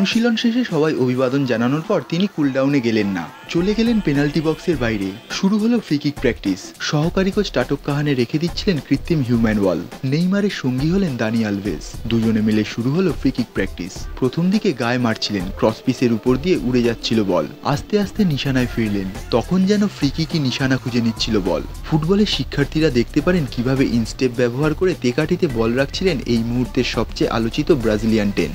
অনুশীলন শেষে সবাই অভিবাদন জানানোর পর তিনি কুলডাউনে গেলেন না। চলে গেলেন পেনাল্টি বক্সের বাইরে। শুরু হলো ফ্রিকিক প্র্যাকটিস সহকারী কোচ টাটক কাহানে রেখে দিচ্ছিলেন কৃত্রিম হিউম্যান ওয়াল নেইমারের সঙ্গী হলেন দানি আলভেজ দুজনে মিলে শুরু হলো ফ্রিকিক প্র্যাকটিস প্রথম দিকে গায়ে মারছিলেন ক্রস পিসের উপর দিয়ে উড়ে যাচ্ছিল বল আস্তে আস্তে নিশানায় ফিরলেন। তখন যেন ফ্রিকিকই নিশানা খুঁজে নিচ্ছিল বল ফুটবলের শিক্ষার্থীরা দেখতে পারেন কীভাবে ইনস্টেপ ব্যবহার করে তেকাটিতে বল রাখছিলেন এই মুহূর্তের সবচেয়ে আলোচিত ব্রাজিলিয়ান টেন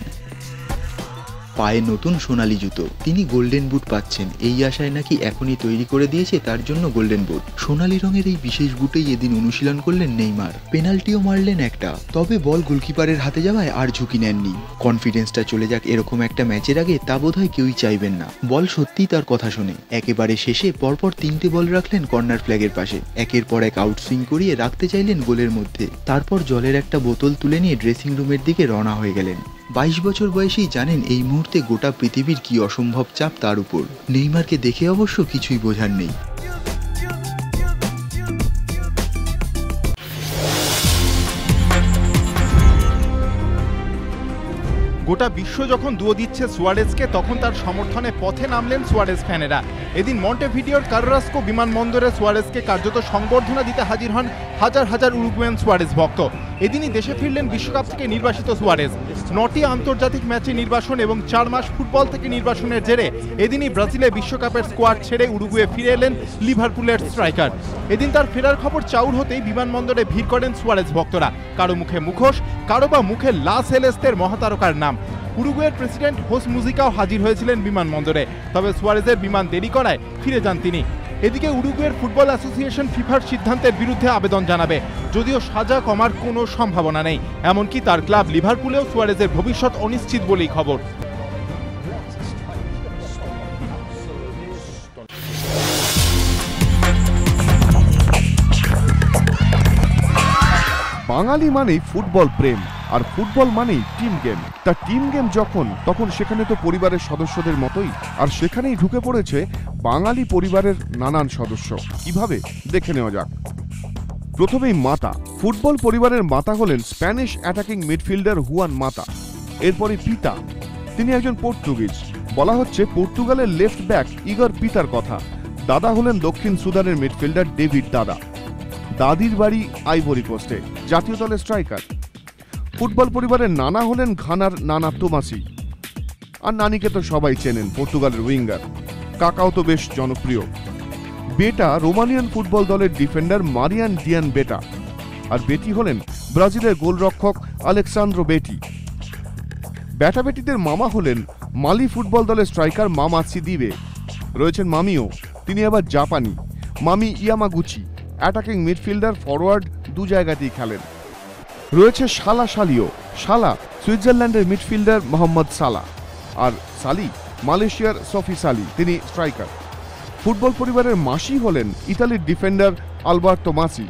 পায়ে নতুন সোনালি জুতো। তিনি গোল্ডেন বুট পাচ্ছেন। এই আশায় নাকি এখনই তৈরি করে দিয়েছে তার জন্য গোল্ডেন বুট। সোনালি রঙের এই বিশেষ বুটেই এদিন অনুশীলন করলেন নেইমার। পেনাল্টিও মারলেন একটা। তবে বল গোলকিপারের হাতে যাওয়ায় আর ঝুঁকি নেননি। কনফিডেন্সটা চলে যাক এরকম একটা ম্যাচের আগে তা বোধহয় কেউই চাইবেন না। বল সত্যিই তার কথা শোনে। একেবারে শেষে পরপর তিনটে বল রাখলেন কর্নার ফ্ল্যাগের পাশে। একের পর এক আউটসুইং করিয়ে রাখতে চাইলেন গোলের মধ্যে। তারপর জলের একটা বোতল তুলে নিয়ে ড্রেসিং রুমের দিকে রওনা হয়ে গেলেন। বাইশ বছর বয়সেই জানেন এই মুহূর্তে গোটা পৃথিবীর কি অসম্ভব চাপ তার উপর। নেইমারকে দেখে অবশ্য কিছুই বোঝার নেই। গোটা বিশ্ব যখন দুয়ো দিচ্ছে সুয়ারেজকে, তখন তার সমর্থনে পথে নামলেন সুয়ারেজ ফ্যানেরা। এদিন মন্টে মন্টেভিডিওর কাররাস্কো বিমানবন্দরে সুয়ারেজকে কার্যত সংবর্ধনা দিতে হাজির হন হাজার হাজার উরুগুয়েন সুয়ারেজ ভক্ত। এদিনই দেশে ফিরলেন বিশ্বকাপ থেকে নির্বাসিত সুয়ারেজ। নটি আন্তর্জাতিক ম্যাচে নির্বাসন এবং চার মাস ফুটবল থেকে নির্বাসনের জেরে এদিনই ব্রাজিলে বিশ্বকাপের স্কোয়াড ছেড়ে উরুগুয়ে ফিরে এলেন লিভারপুলের স্ট্রাইকার। এদিন তার ফেরার খবর চাউর হতেই বিমানবন্দরে ভিড় করেন সুয়ারেজ ভক্তরা। কারও মুখে মুখোশ, কারও বা মুখে লা সেলেস্তের মহাতারকার নাম। উরুগুয়ের প্রেসিডেন্ট হোস মুজিকাও হাজির হয়েছিলেন বিমানবন্দরে। তবে সুয়ারেজের বিমান দেরি করায় ফিরে যান তিনি। এদিকে উরুগুয়ের ফুটবল অ্যাসোসিয়েশন ফিফার সিদ্ধান্তের বিরুদ্ধে আবেদন জানাবে। যদিও সাজা কমার কোনো সম্ভাবনা নেই, এমনকি তার ক্লাব লিভারপুলেও সুয়ারেজের ভবিষ্যৎ অনিশ্চিত বলেই খবর। বাঙালি মানেই ফুটবল প্রেম। আর ফুটবল মানেই টিম গেম তা টিম গেম যখন, তখন সেখানে তো পরিবারের সদস্যদের মতোই। আর সেখানেই ঢুকে পড়েছে বাঙালি পরিবারের নানান সদস্য। কীভাবে? দেখে নেওয়া যাক। প্রথমেই মাতা। ফুটবল পরিবারের মাতা হলেন স্প্যানিশ অ্যাটাকিং মিডফিল্ডার হুয়ান মাতা। এরপরে পিতা। তিনি একজন পর্তুগিজ। বলা হচ্ছে পর্তুগালের লেফট ব্যাক ইগর পিতার কথা। দাদা হলেন দক্ষিণ সুদানের মিডফিল্ডার ডেভিড দাদা। দাদির বাড়ি আইভরি কোস্টে জাতীয় দলের স্ট্রাইকার। ফুটবল পরিবারের নানা হলেন ঘানার নানা তোমাসি আর নানিকে তো সবাই চেনেন, পর্তুগালের উইঙ্গার। কাকাও তো বেশ জনপ্রিয়। বেটা রোমানিয়ান ফুটবল দলের ডিফেন্ডার মারিয়ান ডিয়ান বেটা। আর বেটি হলেন ব্রাজিলের গোলরক্ষক আলেক্সান্দ্রো বেটি। ব্যাটা বেটিদের মামা হলেন মালি ফুটবল দলের স্ট্রাইকার মামা সিদিবে। রয়েছেন মামিও, তিনি আবার জাপানি। মামি ইয়ামাগুচি, অ্যাটাকিং মিডফিল্ডার ফরওয়ার্ড দু জায়গাতেই খেলেন। রয়েছে শালা শালিও। শালা, সুইজারল্যান্ডের মিডফিল্ডার মোহাম্মদ সালা। আর সালি, মালয়েশিয়ার সফি সালি, তিনি স্ট্রাইকার। ফুটবল পরিবারের মাসি হলেন ইতালির ডিফেন্ডার আলবার্তো মাসি।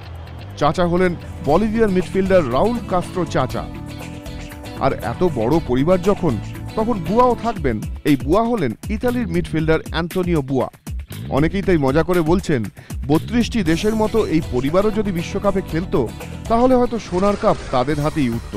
চাচা হলেন বলিভিয়ার মিডফিল্ডার রাউল কাস্ট্রো চাচা। আর এত বড় পরিবার যখন, তখন বুয়াও থাকবেন। এই বুয়া হলেন ইতালির মিডফিল্ডার অ্যান্টোনিও বুয়া। অনেকেই তাই মজা করে বলছেন বত্রিশটি দেশের মতো এই পরিবারও যদি বিশ্বকাপে খেলত, তাহলে হয়তো সোনার কাপ তাদের হাতেই উঠত।